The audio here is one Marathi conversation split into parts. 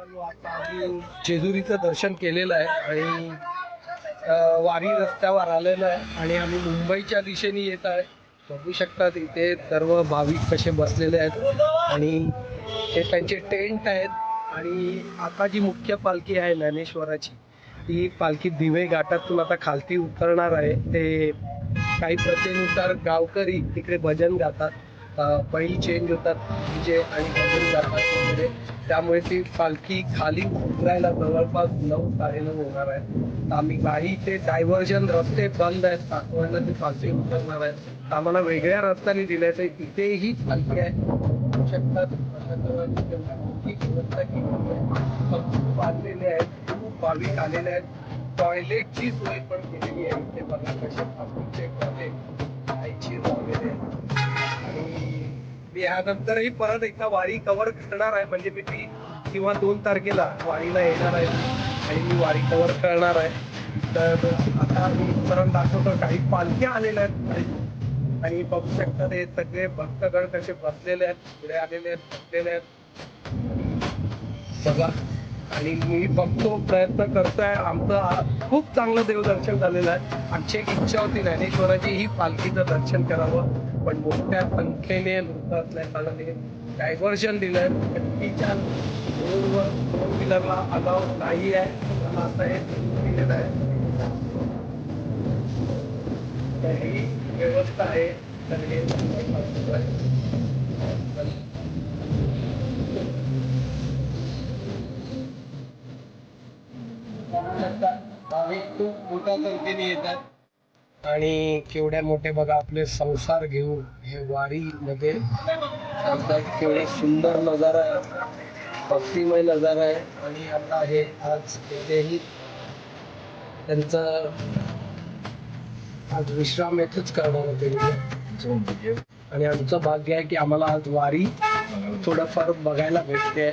आता जेजुरीचं दर्शन केलेलं आहे आणि वारी रस्त्यावर आलेलं आहे आणि आम्ही मुंबईच्या दिशेने येत आहे. बघू शकतात इथे सर्व भाविक कसे बसलेले आहेत आणि हे त्यांचे टेंट आहेत आणि आता जी मुख्य पालखी आहे ज्ञानेश्वराची ती पालखी दिवे घाटातून आता खालती उतरणार आहे. ते काही प्रथेनुसार गावकरी तिकडे भजन गातात. बैल चेंज होतात डीजे आणि वगैरे. त्यामुळे ती पालखी खाली उतरायला जवळपास नऊ साडेनऊ होणार आहे. आम्ही काही ते डायव्हर्जन रस्ते बंद आहेत सासवडला ते पालखी उतरणार आहे. आम्हाला वेगळ्या रस्त्याने दिल्याचं तिथेही पालखी आहे. शकतात. व्यवस्था आहे. खूप बांधलेले आहेत खूप भाविक आलेले आहेत. टॉयलेटची सोय पण केलेली आहे इथे बघा कसे यानंतरही ह्यानंतरही परत एकदा वारी कव्हर करणार आहे. म्हणजे मी किंवा दोन तारखेला वारीला येणार आहे. आणि मी वारी कव्हर करणार आहे. तर आता मी परत दाखवतो काही पालख्या आलेल्या आहेत आणि बघू शकता हे सगळे भक्तगण कसे बसलेले आहेत पुढे आलेले आहेत बसलेले आहेत. बघा. आणि मी बघतो प्रयत्न करतोय. आमचं खूप चांगलं देवदर्शन झालेलं आहे. आमची एक इच्छा होती ज्ञानेश्वराची ही पालखीचं दर्शन करावं. पण मोठ्या संख्येने लोक असल्या डायव्हर्जन दिलंय. व्यक्तीच्या रोडवर फोर व्हीलरला अलाव नाही आहे त्याला आता हे दिलेलं आहे. तर ही व्यवस्था आहे. तर हे भाविक खूप मोठ्या संख्येने येतात. आणि केवढ्या मोठे बघा आपले संसार घेऊन हे वारी मध्ये केवढा सुंदर नजारा आहे. भक्तिमय नजारा आहे. आणि आता हे आज इथेही त्यांचा आज विश्राम येथेच करणार होते आणि आमचं भाग्य आहे की आम्हाला आज वारी थोडंफार बघायला भेटते.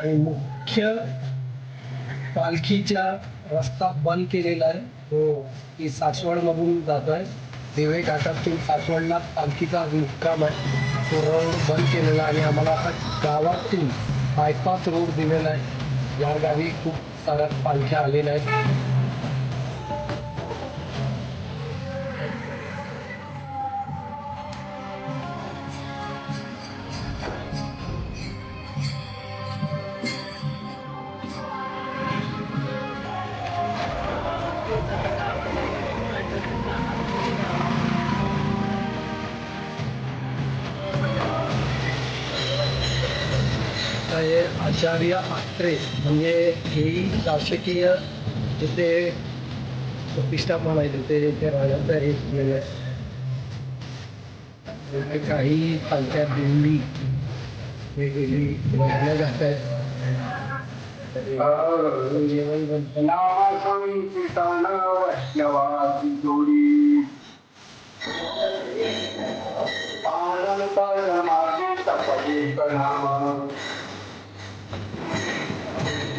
आणि मुख्य पालखीचा रस्ता बंद केलेला आहे. तो की सासवड मधून जातोय दिवे घाटातून सासवडला पालखीचा मुक्काम आहे. तो रोड बंद केलेला आहे आणि आम्हाला आता गावातून बायपास रोड दिलेला आहे. या गावी खूप साऱ्या पालख्या आलेल्या आहेत. आहे आचार्य आत्रे. म्हणजे हेही शासकीय जिथे प्रतिष्ठापन आहे तिथे ते राजाचा हे केलेलं आहे. तिथे काही पालख्या दिंडी वेगवेगळी भरल्या जात आहेत जेवण बनतं.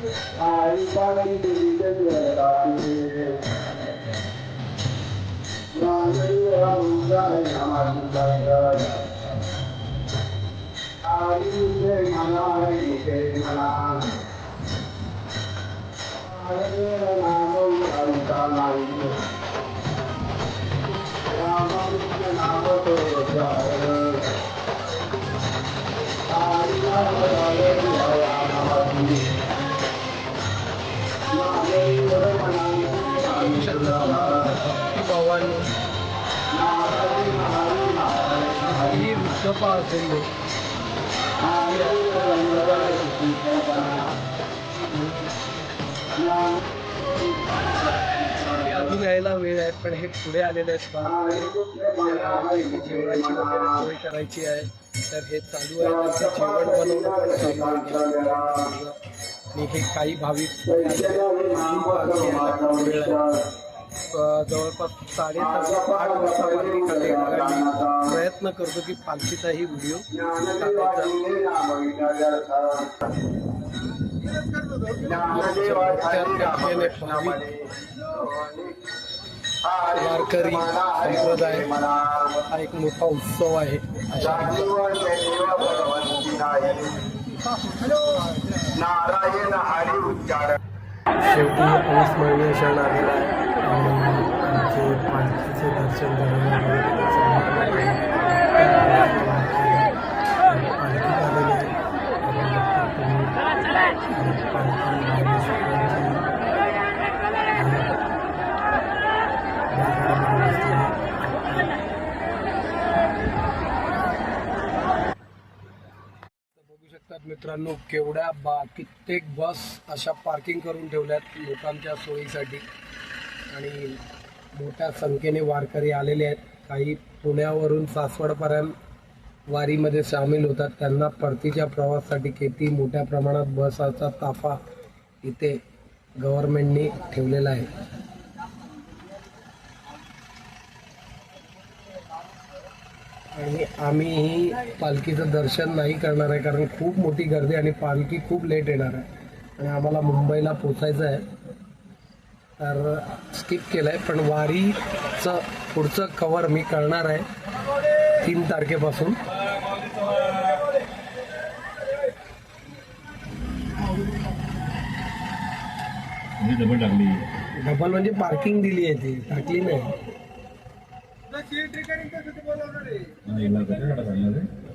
아리바리 디데베라디 나리야 우자에 나마르다야 아리데 마나에 디데 마나 아리데 나모 알타나이 나마르데 나모토 자에 아리바리 भवन ही वृद्धपा असेल लोक अजून यायला वेळ आहे पण हे पुढे आलेले आहेत पहा. जेवणाची वगैरे सोय करायची आहे तर हे चालू आहे. त्यांचं जेवण बनवणं पण चालू आहे. आणि हे काही भाविक जवळपास साडेसात आठ आम्ही प्रयत्न करतो की पालखीचाही व्हिडिओ वारकरी संप्रदाय हा एक मोठा उत्सव आहे. अशा नारायण हरी उच्चारण. शेवटी अविस्मरणीय क्षण आलेला आहे. आणि आमचे पालखीचे दर्शन झाल्यामुळे मित्रांनो केवढ्या बा कित्येक बस अशा पार्किंग करून ठेवल्यात लोकांच्या सोयीसाठी. आणि मोठ्या संख्येने वारकरी आलेले आहेत. काही पुण्यावरून सासवडपर्यंत वारीमध्ये सामील होतात. त्यांना परतीच्या प्रवासासाठी किती मोठ्या प्रमाणात बसाचा ताफा इथे गव्हर्मेंटनी ठेवलेला आहे. आणि आम्हीही पालखीचं दर्शन नाही करणार आहे कारण खूप मोठी गर्दी आणि पालखी खूप लेट येणार आहे. आणि आम्हाला मुंबईला पोचायचं आहे. तर स्किप केलं आहे पण वारीचं पुढचं कवर मी करणार आहे तीन तारखेपासून. डबल म्हणजे पार्किंग दिली आहे ती टाकली नाही. हा, एकला कशा काढा काढणार आहे